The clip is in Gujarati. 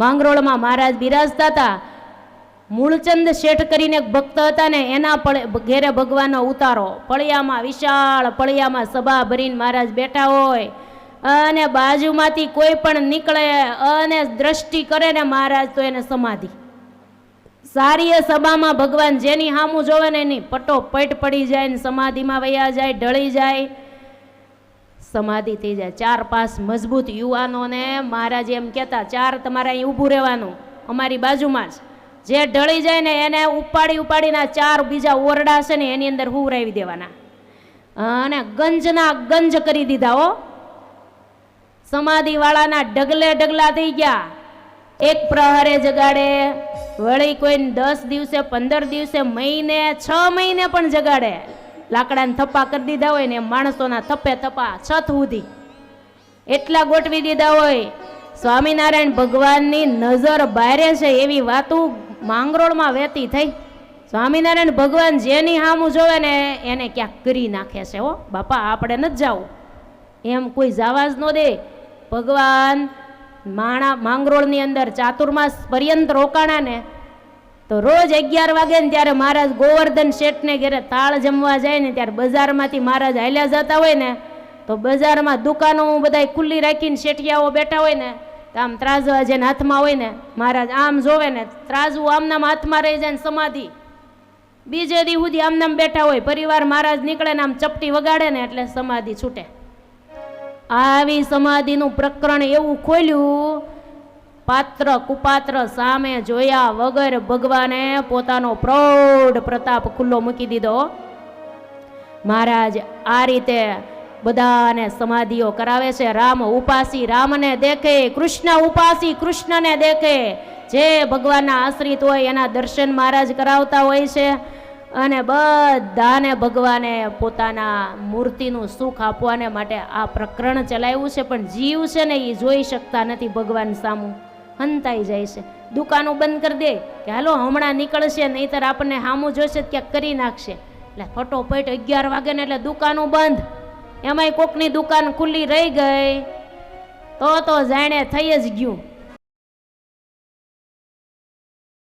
માંગરોળમાં મહારાજ બિરાજતા હતા. મૂળચંદ શેઠ કરીને ભક્ત હતા ને એના ઘેરે ભગવાનનો ઉતારો. પળિયામાં વિશાળ પળિયામાં સભા ભરીને મહારાજ બેઠા હોય. અને બાજુમાંથી કોઈ પણ નીકળે અને દ્રષ્ટિ કરે ને મહારાજ તો એને સમાધિ. સારી સભામાં ભગવાન જેની હામું જોવે ને એની પટો પટ પડી જાય ને સમાધિમાં વયા જાય, ઢળી જાય. સમાધિ થઈ જાય. ચાર પાંચ મજબૂત યુવાનોને મહારાજ એમ કહેતા, ચાર તમારે અહીં ઊભું રહેવાનું, અમારી બાજુમાં જ. જે ઢળી જાય ને એને ઉપાડી ઉપાડીને ચાર બીજા ઓરડા છે ને એની અંદર હુવરાવી દેવાના. અને ગંજના ગંજ કરી દીધા હો. સમાધિવાળાના ડગલે ડગલા થઈ ગયા. એક પ્રહરે જગાડે, વળી કોઈ દસ દિવસે, પંદર દિવસે, મહિને, છ મહિને પણ જગાડે. લાકડાને થપ્પા કરી દીધા હોય ને માણસોના થપ્પે થપ્પા છત સુધી. એટલા ગોઠવી દીધા હોય. સ્વામિનારાયણ ભગવાનની નજર બારે છે એવી વાતો માંગરોળમાં વહેતી થઈ. સ્વામિનારાયણ ભગવાન જેની હામું જોવે ને એને ક્યાંક કરી નાખે છે હો. બાપા, આપણે નથી જાવું. એમ કોઈ જવા જ ન દે. ભગવાન માણા માંગરોળની અંદર ચાતુર્માસ પર્યંત રોકાણા ને તો રોજ અગિયાર વાગે ને ત્યારે મહારાજ ગોવર્ધન શેઠને ઘેરે તાળ જમવા જાય ને ત્યારે બજારમાંથી મહારાજ હાલ્યા જતા હોય ને, તો બજારમાં દુકાનો બધા ખુલ્લી રાખીને શેઠિયાઓ બેઠા હોય ને, તો આમ ત્રાજવા જેને હાથમાં હોય ને, મહારાજ આમ જોવે ને ત્રાજવું આમનામ હાથમાં રહી જાય ને સમાધિ. બીજે દી સુધી આમનામ બેઠા હોય, પરિવાર મહારાજ નીકળે ને આમ ચપટી વગાડે ને એટલે સમાધિ છૂટે. આવી સમાધિનું પ્રકરણ એવું ખોલ્યું પાત્ર કુપાત્ર સામે જોયા વગર ભગવાને પોતાનો પ્રૌઢ પ્રતાપ ખુલ્લો મૂકી દીધો. મહારાજ, આ રીતે બધાને સમાધિઓ કરાવે છે. રામ ઉપાસી, રામને દેખે, કૃષ્ણ ઉપાસી, કૃષ્ણને દેખે. જે ભગવાનના આશ્રિત હોય એના દર્શન મહારાજ કરાવતા હોય છે અને બધાને ભગવાને પોતાના મૂર્તિનું સુખ આપવાને માટે આ પ્રકરણ ચલાવ્યું છે. પણ જીવ છે ને એ જોઈ શકતા નથી ભગવાન સામું. હંતાઈ જાય છે. દુકાનો બંધ કરી દે કે હાલો હમણાં નીકળશે, નહીતર આપણને હામું જોશે ક્યાંક કરી નાખશે. એટલે ફટોફટ અગિયાર વાગે ને એટલે દુકાનો બંધ. એમાંય કોકની દુકાન ખુલ્લી રહી ગઈ. તો તો જાણે થઈ જ ગયું.